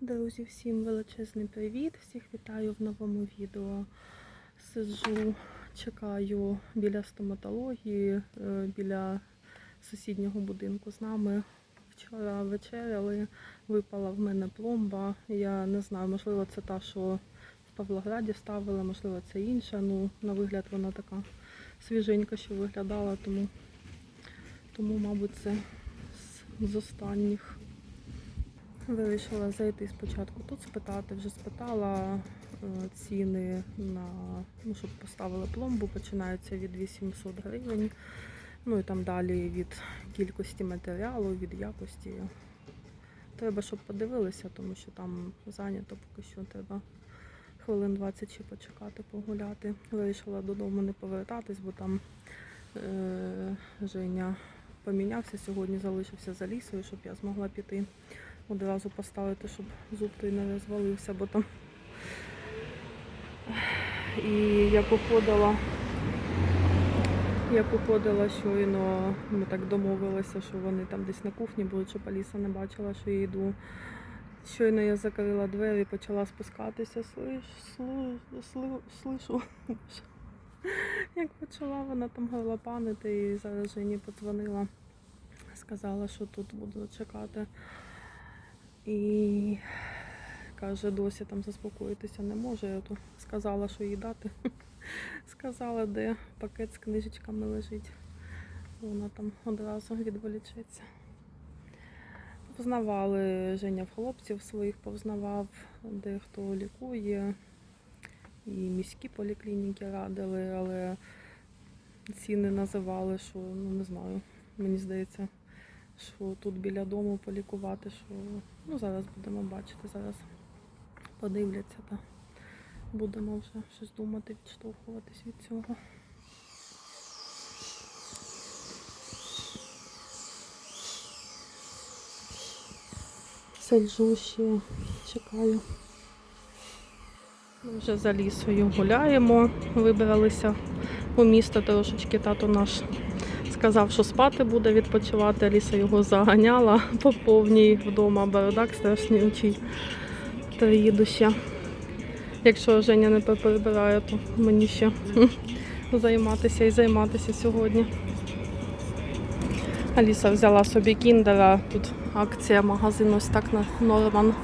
Друзі, всім величезний привіт! Всіх вітаю в новому відео. Сиджу, чекаю біля стоматології, е, біля сусіднього будинку з нами. Вчора вечеряли, випала в мене пломба. Я не знаю, можливо, це та, що в Павлограді ставила, можливо, це інша. Ну, на вигляд вона така свіженька, що виглядала, тому, тому мабуть, це з, з останніх. Вирішила зайти спочатку тут спитати, вже спитала е, ціни на ну, щоб поставили пломбу, починаються від 800 гривень. Ну і там далі від кількості матеріалу, від якості. Треба, щоб подивилися, тому що там зайнято поки що треба хвилин 20 ще почекати, погуляти. Вирішила додому не повертатись, бо там е, Женя помінявся сьогодні, залишився за лісою, щоб я змогла піти одразу поставити, щоб зуб той не розвалився, бо там. І я походила, я походила щойно, ми так домовилися, що вони там десь на кухні будуть, щоб Аліса не бачила, що я йду. Щойно я закрила двері, почала спускатися, слишу, як почала вона там горлопанити і зараз Жені подзвонила, сказала, що тут буду чекати. І каже, досі там заспокоїтися не може. Я то сказала, що їй дати. Сказала, де пакет з книжечками лежить. Вона там одразу відволічеться. Познавали Женя в хлопців своїх повзнавав, де хто лікує. І міські поліклініки радили, але ціни називали, що ну не знаю. Мені здається, що тут біля дому полікувати, що ну зараз будемо бачити, зараз подивляться та будемо вже щось думати, відштовхуватись від цього. Сиджу ще, чекаю. Ми вже за лісою гуляємо, вибралися у місто трошечки тато наш сказав, що спати буде відпочивати. Аліса його заганяла по повній вдома. Бардак страшнючий. Приїду ще. Якщо Женя не перебирає, то мені ще займатися і займатися сьогодні. Аліса взяла собі кіндера. Тут акція магазину ось так на Норман.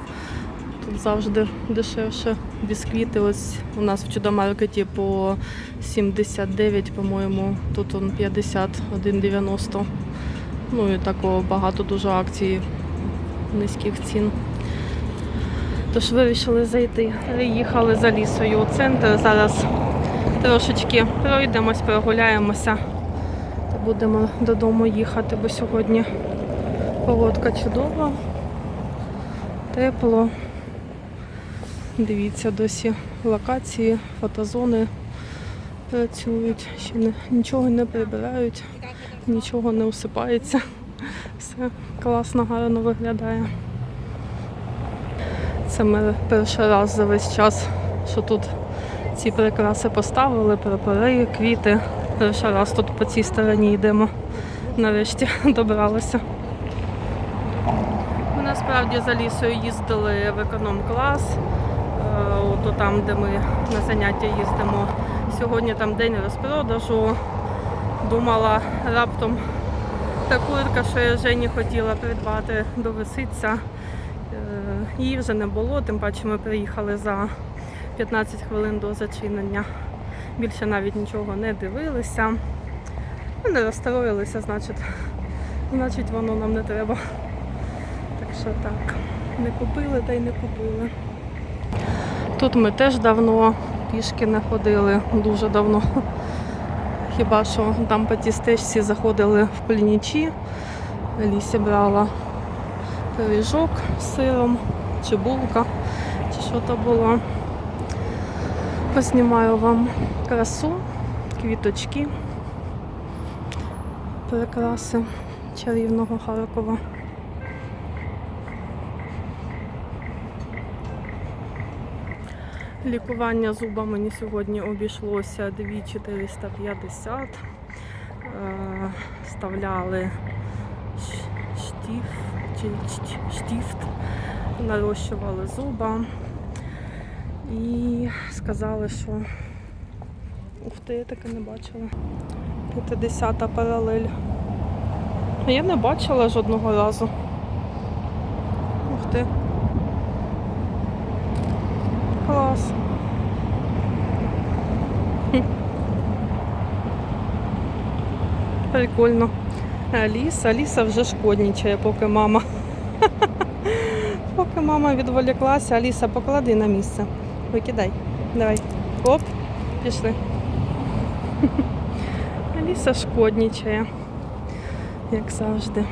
Тут завжди дешевше бісквіти. Ось у нас в чудомаркеті по 79, по-моєму, тут он 51,90. Ну і такого багато дуже акцій низьких цін. Тож вирішили зайти. Приїхали за лісою у центр. Зараз трошечки пройдемось, прогуляємося. Та будемо додому їхати, бо сьогодні погодка чудова, тепло. Дивіться, досі локації, фотозони працюють, ще не, нічого не прибирають, нічого не усипається. Все класно, гарно виглядає. Це ми перший раз за весь час, що тут ці прикраси поставили, прапори, квіти. Перший раз тут по цій стороні йдемо. Нарешті добралися. Ми насправді за лісою їздили в економ-клас. Е, Ото там, де ми на заняття їздимо. Сьогодні там день розпродажу. Думала раптом та куртка, що я Жені хотіла придбати, довиситься. Е, Її вже не було, тим паче ми приїхали за 15 хвилин до зачинення. Більше навіть нічого не дивилися. Ну, Не розстроїлися, значить, значить воно нам не треба. Так що так, не купили та й не купили. Тут ми теж давно пішки не ходили, дуже давно. Хіба що там по тій стежці заходили в плінічі, лісі брала пиріжок з сиром, чи булка, чи що то було. Познімаю вам красу, квіточки, прикраси чарівного Харкова. Лікування зуба мені сьогодні обійшлося 2450. Е, Вставляли штіф, штіфт нарощували зуба і сказали, що ух ти, я таке не бачила. 50 паралель. Я не бачила жодного разу. Ух ти. Клас. Прикольно. Аліса, Аліса вже шкоднічає, поки мама. Поки мама відволіклася, Аліса, поклади на місце. Викидай. Давай. Оп, пішли. Аліса шкоднічає, як завжди.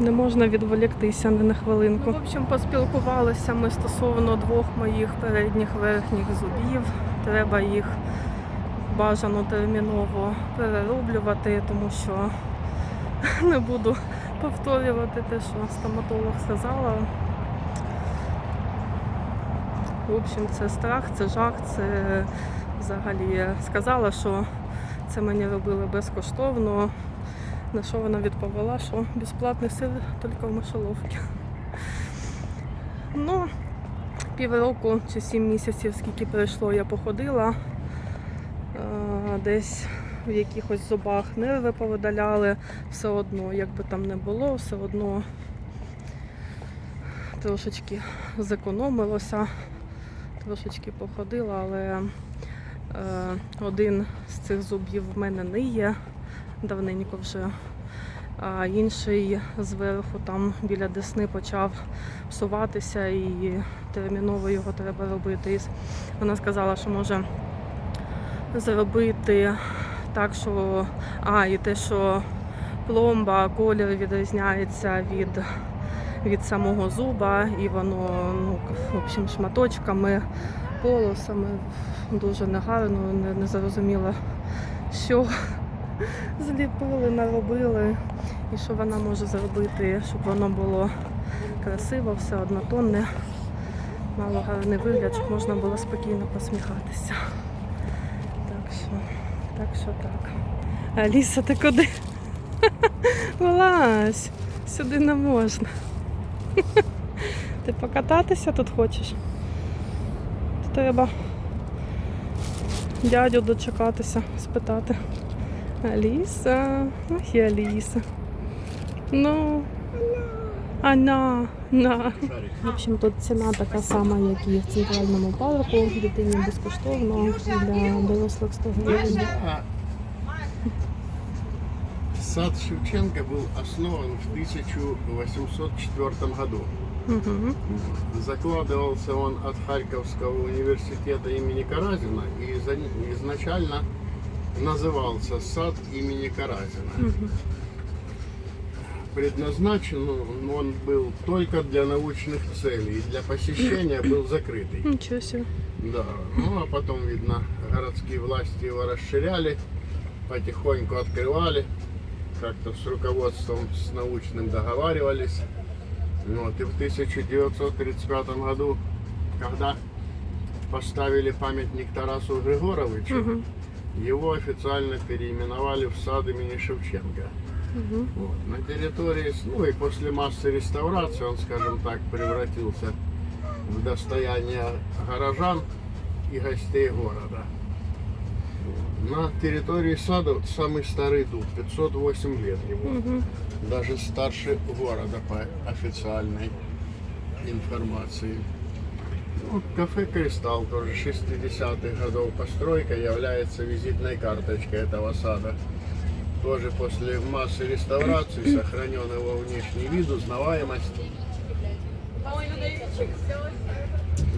Не можна відволіктися ні на хвилинку. В общем, поспілкувалися ми стосовно двох моїх передніх верхніх зубів. Треба їх бажано терміново перероблювати, тому що не буду повторювати те, що стоматолог сказала. В общем, це страх, це жах, це взагалі сказала, що це мені робили безкоштовно. На що вона відповіла, що безплатний сир тільки в мишоловці. Ну, півроку чи сім місяців, скільки пройшло, я походила. Е, Десь в якихось зубах нерви повидаляли, все одно, як би там не було, все одно трошечки зекономилося, трошечки походила, але е, один з цих зубів в мене не є давненько вже. А інший зверху там біля десни почав псуватися і терміново його треба робити. І вона сказала, що може зробити так, що а, і те, що пломба, колір відрізняється від, від самого зуба, і воно ну, в общем, шматочками, полосами дуже негарно, не, не зрозуміло, що зліпили, наробили, і що вона може зробити, щоб воно було красиво, все однотонне, мало гарний вигляд, щоб можна було спокійно посміхатися. Так що, так що так. Аліса, ти куди? Вилазь, сюди не можна. Ти покататися тут хочеш? Треба дядю дочекатися, спитати. Аліса, ах і Аліса. Ну, Ана, на. В общем, тут ціна така сама, як і в центральному парку. Дитині безкоштовно для дорослих 100 гривень. А Сад Шевченко был основан в 1804 году. Угу. Закладывался он от Харьковского университета имени Каразина и за- изначально назывался сад имени Каразина. Предназначен он был только для научных целей, для посещения был закрытый. Нічого себе. Да, ну а потом, видно, городские власти его расширяли, потихоньку открывали, как-то с руководством, с научным договаривались. Вот, и в 1935 году, когда поставили памятник Тарасу Григоровичу, Мгм. Его официально переименовали в сад имени Шевченко. Угу. Вот, на территории, ну и после массы реставрации он, скажем так, превратился в достояние горожан и гостей города. На территории сада вот самый старый дуб, 508 лет ему, Угу. даже старше города по официальной информации. Ну, кафе «Кристалл» тоже 60-х годов постройка является визитной карточкой этого сада. Тоже после массы реставрации сохранен его внешний вид, узнаваемость.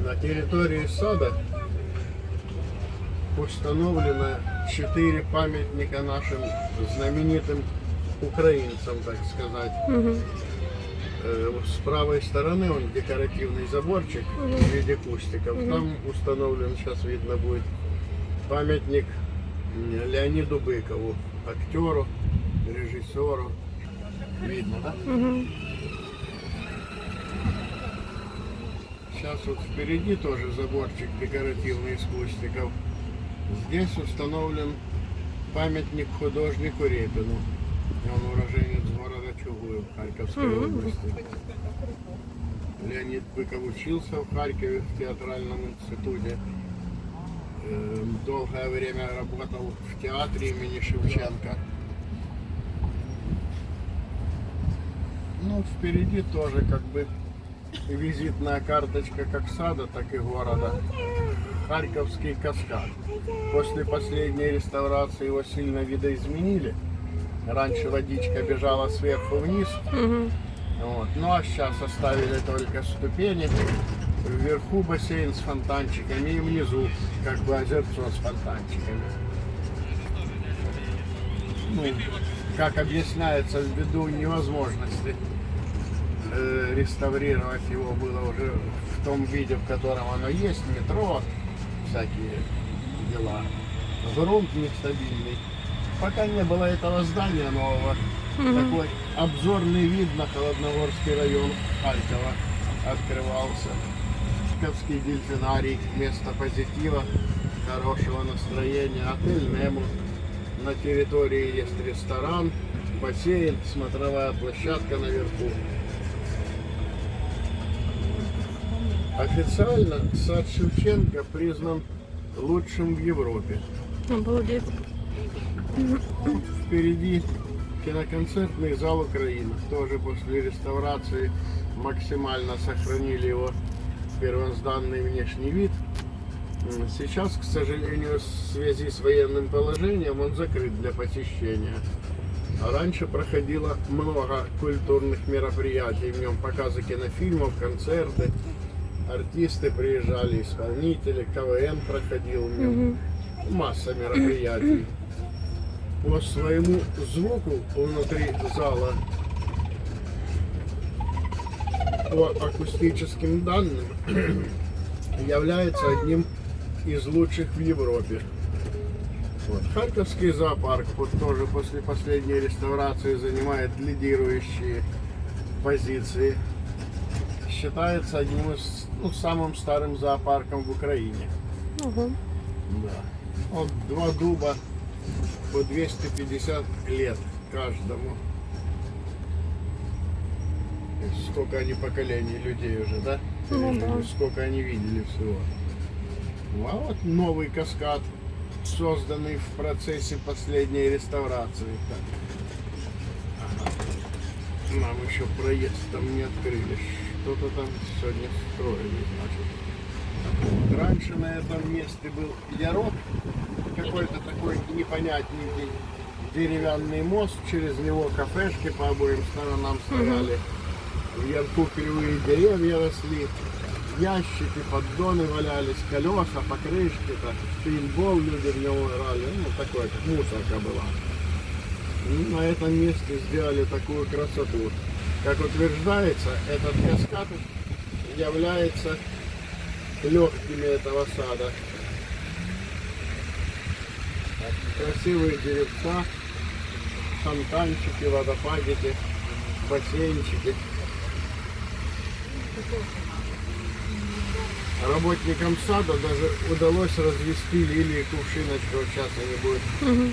На территории сада установлено четыре памятника нашим знаменитым украинцам, так сказать. Угу. Э, С правой стороны он декоративный заборчик в виде кустиков. Там установлен, сейчас видно будет, памятник Леониду Быкову, актеру, режиссеру. Видно, да? Угу. Сейчас вот впереди тоже заборчик декоративный из кустиков. Здесь установлен памятник художнику Репину. Он уроженец города Чугуев Харьковской Мгм. области. Леонид Быков учился в Харькове в театральном институте. Э, Долгое время работал в театре имени Шевченко. Ну, впереди тоже как бы визитная карточка как сада, так и города. Харьковский каскад. После последней реставрации его сильно видоизменили. Раньше водичка бежала сверху вниз, Угу. вот. Ну а сейчас оставили только ступени. Вверху бассейн с фонтанчиками и внизу как бы озерцо с фонтанчиками. Ну, как объясняется, ввиду невозможности э, реставрировать его было уже в том виде, в котором оно есть, метро, всякие дела. Грунт нестабильный. Пока не было этого здания нового, такой обзорный вид на Холодногорский район Харькова открывался. Харьковский дельфинарий, место позитива, хорошего настроения, отель Нему. На территории есть ресторан, бассейн, смотровая площадка наверху. Официально сад Шевченко признан лучшим в Европе. Обалдеть. Впереди киноконцертный зал Украины. Тоже после реставрации максимально сохранили его первозданный внешний вид. Сейчас, к сожалению, в связи с военным положением он закрыт для посещения. А раньше проходило много культурных мероприятий. В нем показы кинофильмов, концерты. Артисты приезжали, исполнители, КВН проходил в нем. Масса мероприятий по своему звуку внутри зала, по акустическим данным, является одним из лучших в Европе. Вот. Харьковский зоопарк вот тоже после последней реставрации занимает лидирующие позиции. Считается одним из ну, самым старым зоопарком в Украине. Ого. Да. Вот два дуба по 250 лет каждому. Сколько они поколений людей уже, да? Ну да. Сколько они видели всего. Ну, а вот новый каскад, созданный в процессе последней реставрации. Так. Ага. Нам еще проезд там не открыли. Что-то там сегодня строили, значит. Вот Раньше на этом месте был ярок, какой-то такой непонятный де- деревянный мост, через него кафешки по обоим сторонам стояли. В ярку кривые деревья росли, ящики, поддоны валялись, колеса, покрышки, пейнтбол люди в нем играли, ну такое, как мусорка была. И на этом месте сделали такую красоту. Как утверждается, этот каскад является легкими этого сада. Так, Красивые деревца, фонтанчики, водопадики, бассейнчики. Работникам сада даже удалось развести лилии кувшиночку. Сейчас они будут Угу.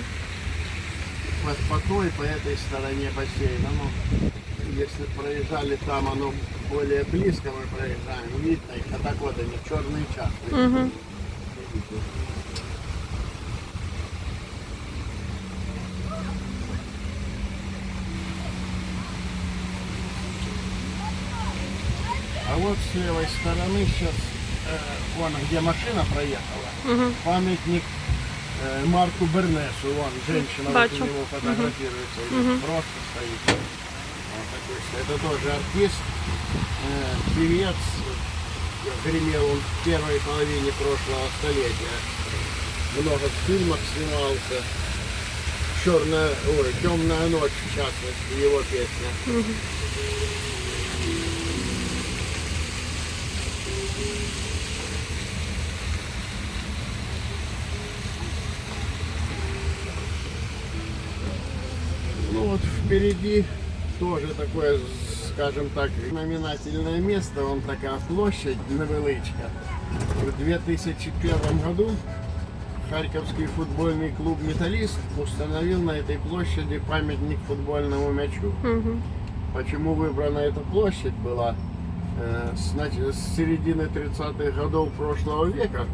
по, по той, по этой стороне бассейна. Ну, если проезжали там, оно более близко мы проезжаем, видно их, а так вот они, черные чашки. Угу. А вот с левой стороны сейчас, вон где машина проехала, Угу. памятник э, Марку Бернесу, вон женщина вот Бачу. у него фотографируется, или просто стоит. Вот такой, это тоже артист, э, певец, гремел он в первой половине прошлого столетия. Много в фильмах снимался. Черная, ой, темная ночь, в частности, его песня. Ну впереди тоже такое, скажем так, знаменательное место, он такая площадь невеличка. В 2001 году Харьковский футбольный клуб «Металлист» установил на этой площади памятник футбольному мячу. Угу. Почему выбрана эта площадь была? э, с, середины 30-х годов прошлого века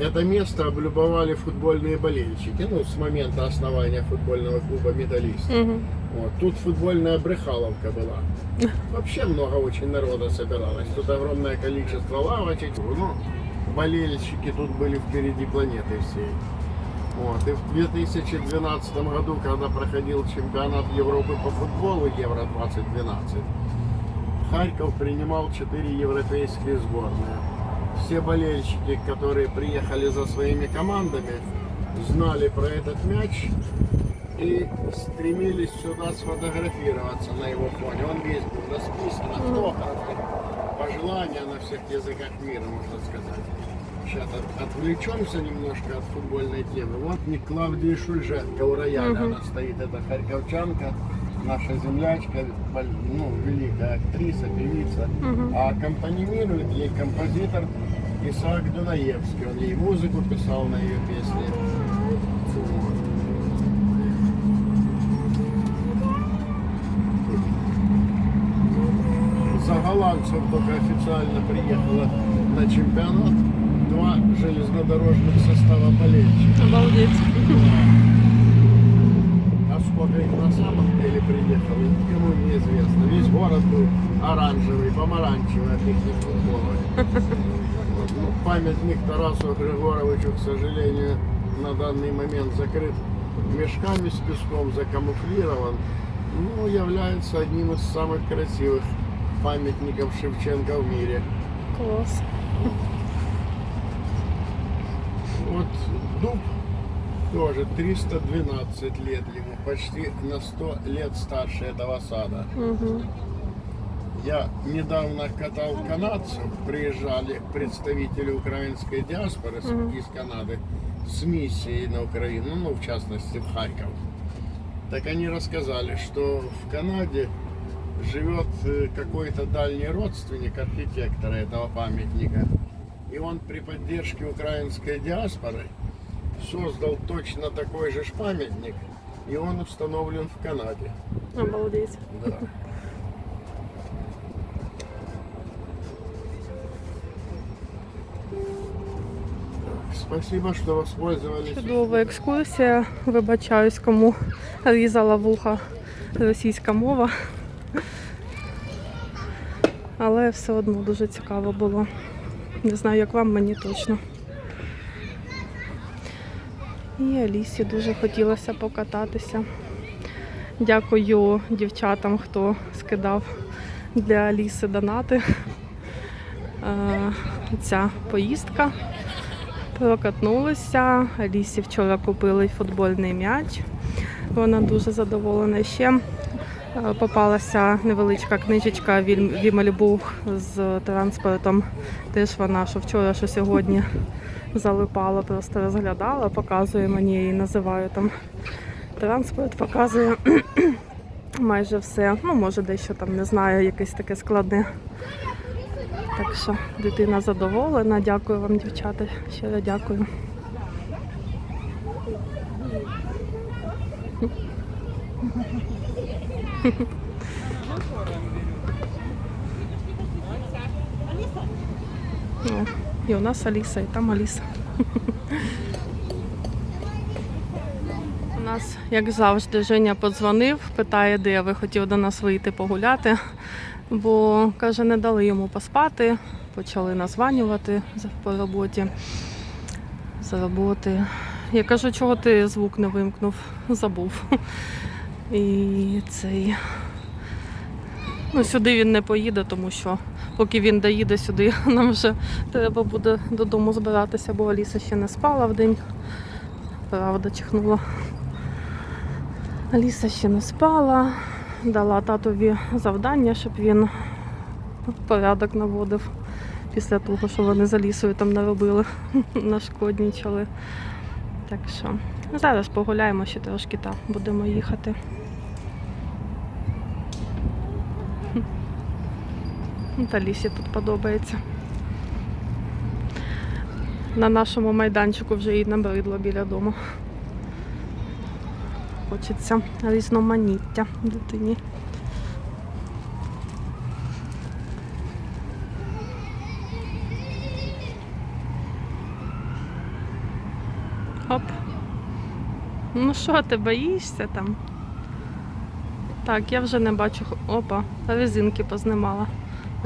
это место облюбовали футбольные болельщики, ну, с момента основания футбольного клуба «Металлист». Угу. Вот, тут футбольная брехаловка была. Вообще много очень народа собиралось. Тут огромное количество лавочек. Ну, болельщики тут были впереди планеты всей. Вот. И в 2012 году, когда проходил чемпионат Европы по футболу Евро-2012, Харьков принимал 4 европейские сборные. Все болельщики, которые приехали за своими командами, знали про этот мяч и стремились сюда сфотографироваться на его фоне. Он весь был расписан, автографы, пожелания на всех языках мира, можно сказать. Сейчас от- отвлечемся немножко от футбольной темы. Вот не Клавдия Шульженко у рояля, Мгм. она стоит, это харьковчанка, наша землячка, ну, великая актриса, певица. Мгм. А аккомпанирует ей композитор Исаак Дунаевский. Он ей музыку писал на ее песни. За голландцев только официально приехало на чемпионат два железнодорожных состава болельщиков. Обалдеть. А сколько их на самом деле приехало, никому не известно. Весь город был оранжевый, помаранчевый от их футбола. Вот, ну, памятник Тарасу Григоровичу, к сожалению, на данный момент закрыт мешками с песком, закамуфлирован. Ну, является одним из самых красивых памятников Шевченко в мире. Клас. Вот дуб тоже 312 лет ему, почти на 100 лет старше этого сада. Угу. Я недавно катал канадцев, приезжали представители украинской диаспоры Мгм. из Канады с миссией на Украину, ну, в частности, в Харьков. Так они рассказали, что в Канаде живет э, какой-то дальний родственник архитектора этого памятника. И он при поддержке украинской диаспоры создал точно такой же ж памятник, и он установлен в Канаде. Обалдеть. Да. Спасибо, что воспользовались. Чудова екскурсія. Вибачаюсь, кому різала вуха російська мова. Але все одно дуже цікаво було. Не знаю, як вам, мені точно. І Алісі дуже хотілося покататися. Дякую дівчатам, хто скидав для Аліси донати. Е, Ця поїздка прокатнулися. Алісі вчора купили футбольний м'яч. Вона дуже задоволена. Ще е, попалася невеличка книжечка Вімельбух з транспортом. Теж вона, що вчора, що сьогодні залипала, просто розглядала, показує мені її, називаю там транспорт, показує майже все. Ну, може, дещо там не знаю, якесь таке складне. Так що дитина задоволена. Дякую вам, дівчата. Щиро дякую. О, і у нас Аліса, і там Аліса. У нас, як завжди, Женя подзвонив, питає, де ви хотів до нас вийти погуляти, бо каже, не дали йому поспати, почали названювати по роботі. З роботи. Я кажу, чого ти звук не вимкнув? Забув. І цей. Ну, сюди він не поїде, тому що поки він доїде сюди, нам вже треба буде додому збиратися, бо Аліса ще не спала в день. Правда, чихнула. Аліса ще не спала, дала татові завдання, щоб він порядок наводив після того, що вони за лісою там наробили, нашкоднічали. Так що зараз погуляємо ще трошки та будемо їхати. Та лісі тут подобається. На нашому майданчику вже і набридло біля дому. Хочеться різноманіття дитині. Оп. Ну що, ти боїшся там? Так, я вже не бачу. Опа, резинки познімала.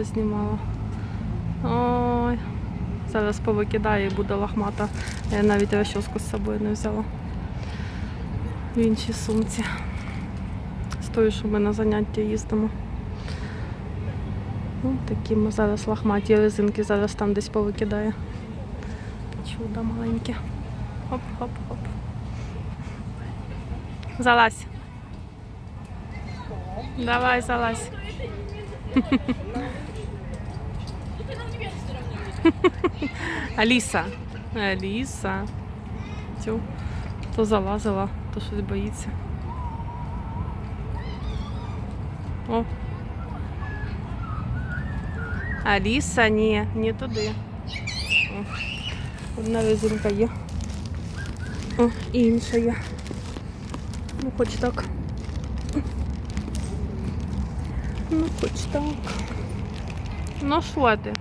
Познімала. Ой. Зараз повикидаю і буде лахмата. Я навіть розчоску з собою не взяла. В іншій сумці. З тою, що ми на заняття їздимо. Ну, такі ми зараз лахматі резинки, зараз там десь повикидає. Чудо маленьке. Хоп-хоп-хоп. Залазь. Давай, залазь. Аліса. Аліса. Тю. То залазила, то щось боїться. О. Аліса, ні, не туди. О. Одна резинка є. О, і інша є. Ну, хоч так. Ну, хоч так. Ну, що ти?